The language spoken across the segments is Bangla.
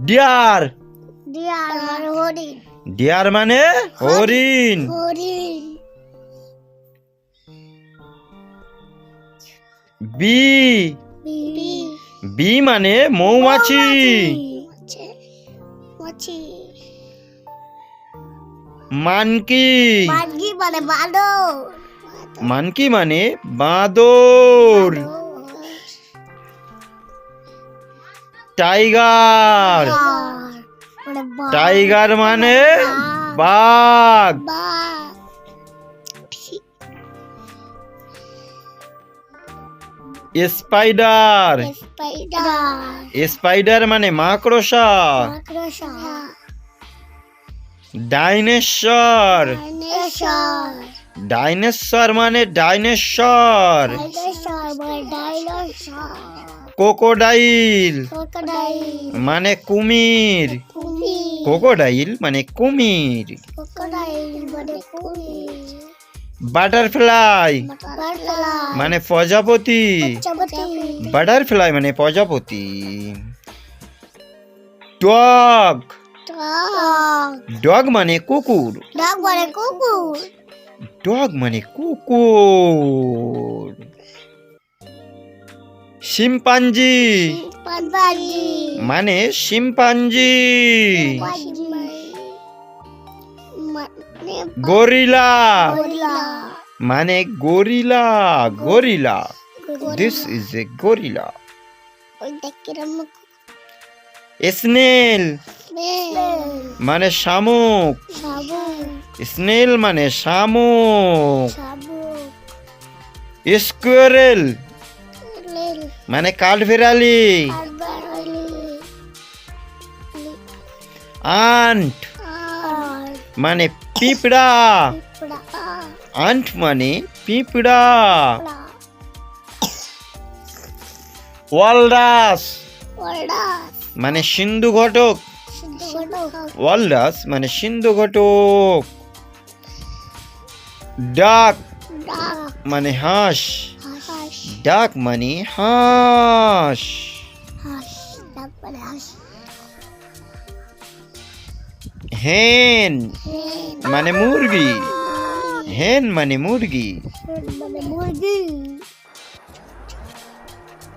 ডিয়ার ডিয়ার মানে হরিণ। ডিয়ার মানে হরিণ। হরিণ। বি বি বি মানে মৌমাছি। মাছি মাছি মানকি। মানে বাদর। মানকি মানে বাঁদর। টাইগার। টাইগার মানে বাঘ। স্পাইডার। স্পাইডার। মানে মাকড়সা। ডাইনোসর ডাইনোসর মানে ডাইনোসর ডাইনোসর মানে ডাইনোসর। কোকোডাইল মানে কুমির। কোকোডাইল মানে কুমির। মানে বাটারফ্লাই বাটারফ্লাই মানে প্রজাপতি। বাটারফ্লাই মানে প্রজাপতি। ডগ ডগ ডগ মানে কুকুর। ডগ মানে কুকুর। ডগ মানে কুকুর। শিম্পাঞ্জি। মানে শিম্পাঞ্জি। মানে গরিলা। মানে gorilla gorilla. This is a gorilla snail. মানে শামুক। স্নেল মানে শামুক। স্কোয়ারেল মানে কাঠবিড়ালি আরবারলি আন্ট। মানে পিঁপড়া। আন্ট মানে পিঁপড়া। পড়া ওয়ালরাস। মানে সিন্ধু ঘটক। ওয়ালরাস মানে সিন্ধু ঘটক। ডাক। মানে হাঁস। ডাক মানে হাঁস। মানে হেন মানে মুরগি। হেন মানে মুরগি।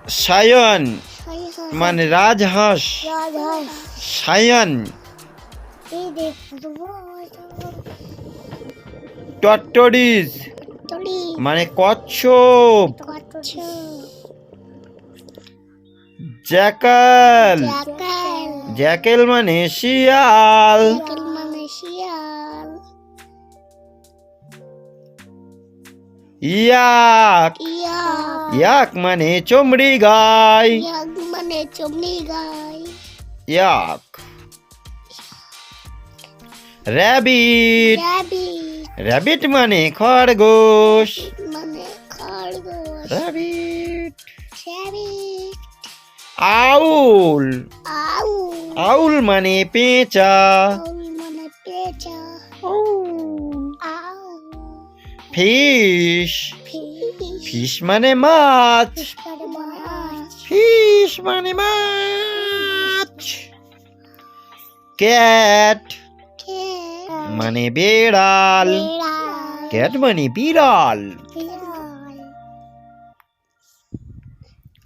সায়ন মানে রাজহাঁস। সায়ন। তলি মানে কচ্ছপ। जैकल। जैकल। मने शियाल। याक। याक। मने चुमड़ी गाय। याक माने चमड़ी गाय। याक। रैबिट। रैबिट। मने खरगोश। मने खरगोश। র্যাবিট র্যাবিট আউল আউ আউল মানে পেঁচা। আউল মানে পেঁচা। ফিশ ফিশ মানে মাছ। মানে মাছ। ফিশ মানে মাছ। Cat cat. মানে বেড়াল। বিড়াল। ক্যাট মানে বিড়াল।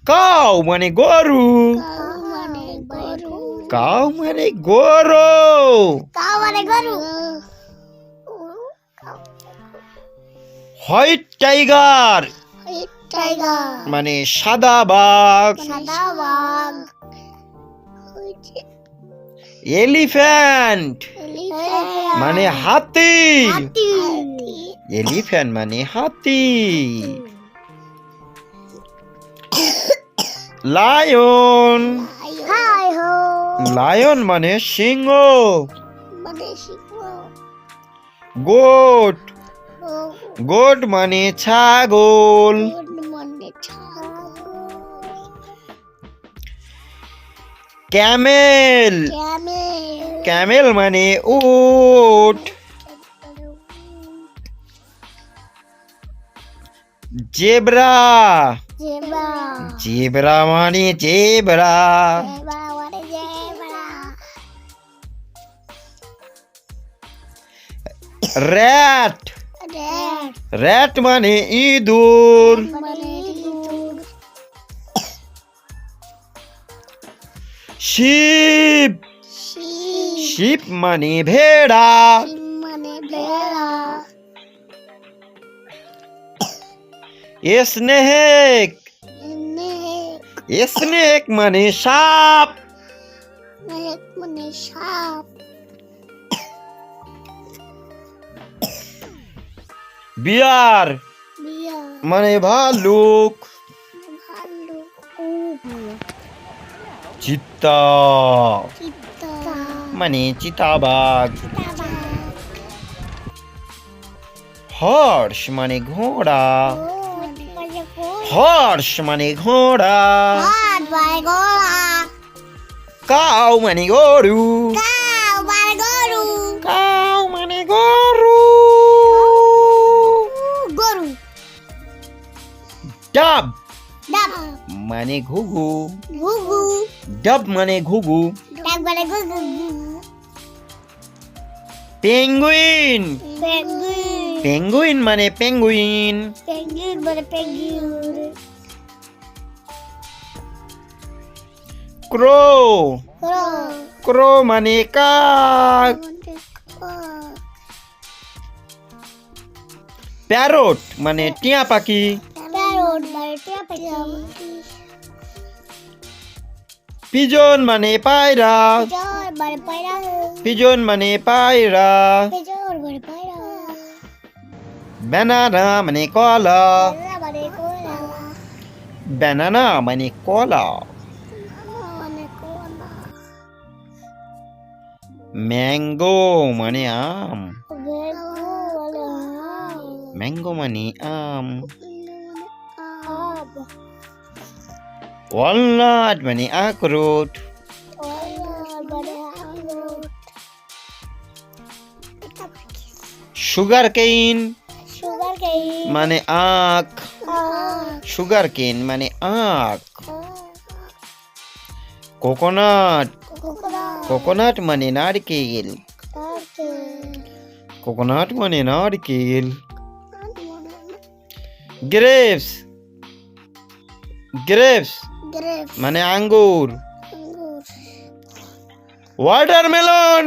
কাউ মানে গরু কাউ মানে গরু কাউ মানে গরু মানে হোয়াইট টাইগার টাইগার মানে সাদা বাঘ সাদা বাঘ এলিফ্যান্ট মানে হাতি হাতি এলিফ্যান্ট মানে হাতি লায়ন লায়ন মানে সিংহ। মানে গোট গোট মানে ছাগল। মানে ছাগল। ক্যামেল ক্যামেল ক্যামেল মানে উট। জেব্রা जेबरा जेबरा माने जेबरा जेबरा माने जेबरा रैट रैट रैट माने भेड़ा माने भेड़ा শিপ মানে ভেড়া স্নেক নেক স্নেক মানে সাপ নেক মানে সাপ বিয়ার বিয়া মানে ভালুক ভালো চিত্তা চিত্তা মানে চিতাবাঘ চিতাবাঘ হর্ষ মানে ঘোড়া মানে হর্ষ মানে ঘোড়া হাত বাই গোলা কাউ মানে গরু কাউ বাই গরু কাউ মানে গরু গরু ডাব ডাব মানে ঘুঘু গুগু ডাব মানে ঘুঘু ডাব মানে গুগু পেঙ্গুইন পেঙ্গুইন পেঙ্গুইন মানে পেঙ্গুইন পেঙ্গুইন মানে পেঙ্গুইন ক্রো ক্রো মানে কাক. প্যারট মানে টিয়া পাখি. প্যারট মানে টিয়া পাখি। পিজন মানে পায়রা। মানে পিজন মানে পায়রা। জোর মানে পায়রা। ব্যানানা মানে কলা কলা মানে কলা ব্যানানা মানে আম ম্যাঙ্গো মানে আম ওয়ালনাট মানে আখরোট সুগার কেইন মানে আখ। সুগার কেন মানে আখ। কোকোনাট কোকোনাট মানে নারকেল। কোকোনাট মানে নারকেল। গ্রেপস গ্রেপস গ্রেপস মানে আঙ্গুর। আঙ্গুর। ওয়াটারমেলন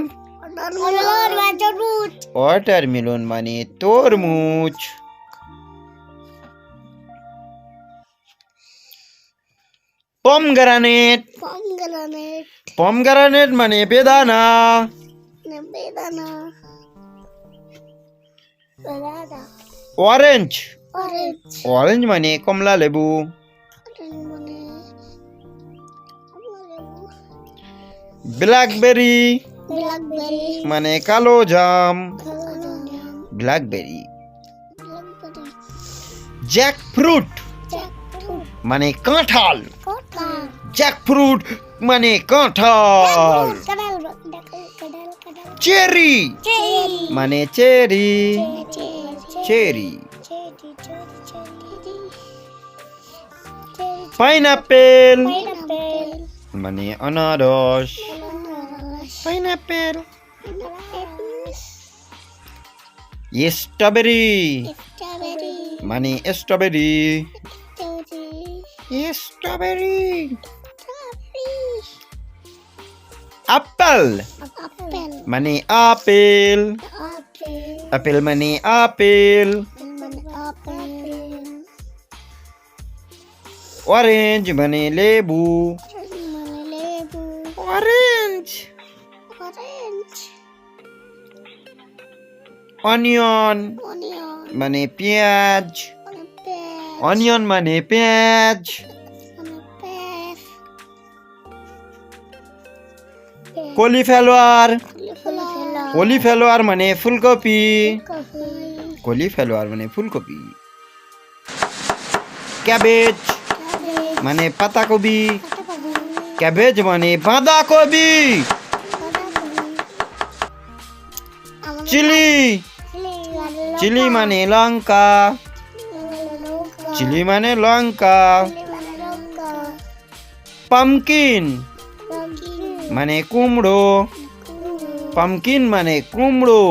ওয়াটারমেলন মানে তরমুজ। পমগ্রানেট। পমগ্রানেট। পমগ্রানেট মানে বেদানা। বেদানা। বেদানা। অরেঞ্জ। অরেঞ্জ। অরেঞ্জ মানে কমলা লেবু। মানে ব্ল্যাকবেরি। ব্ল্যাকবেরি। মানে কালো জাম। Blackberry. Blackberry. Jack fruit jackfruit. মানে কাঁঠাল। কোটা জ্যাক ফ্রুট মানে কাঁঠাল কাঁঠাল কাঁঠাল কাঁঠাল কাঁঠাল চেরি চেরি মানে cherry cherry cherry cherry cherry pineapple pineapple মানে অনারস আনারস পাইনাপেল আনারস স্ট্রবেরি স্ট্রবেরি মানে strawberry strawberry strawberry strawberry Apple apple মানে আপেল আপেল আপেল মানে আপেল মানে আপেল অরেঞ্জ মানে লেবু মানে লেবু অরেঞ্জ অরেঞ্জ অনিয়ন অনিয়ন মানে পেঁয়াজ মানে কলিফ্লাওয়ার কলিফ্লাওয়ার মানে ফুলকপি। কফি কলিফ্লাওয়ার মানে ফুলকপি। ক্যাবেজ মানে পাতাকপি। পাতাকপি। ক্যাবেজ মানে বাঁধাকপি। চিলি। চিলি মানে লঙ্কা। চিলি মানে লঙ্কা। পামকিন। মানে কুমড়ো পামকিন মানে কুমড়ো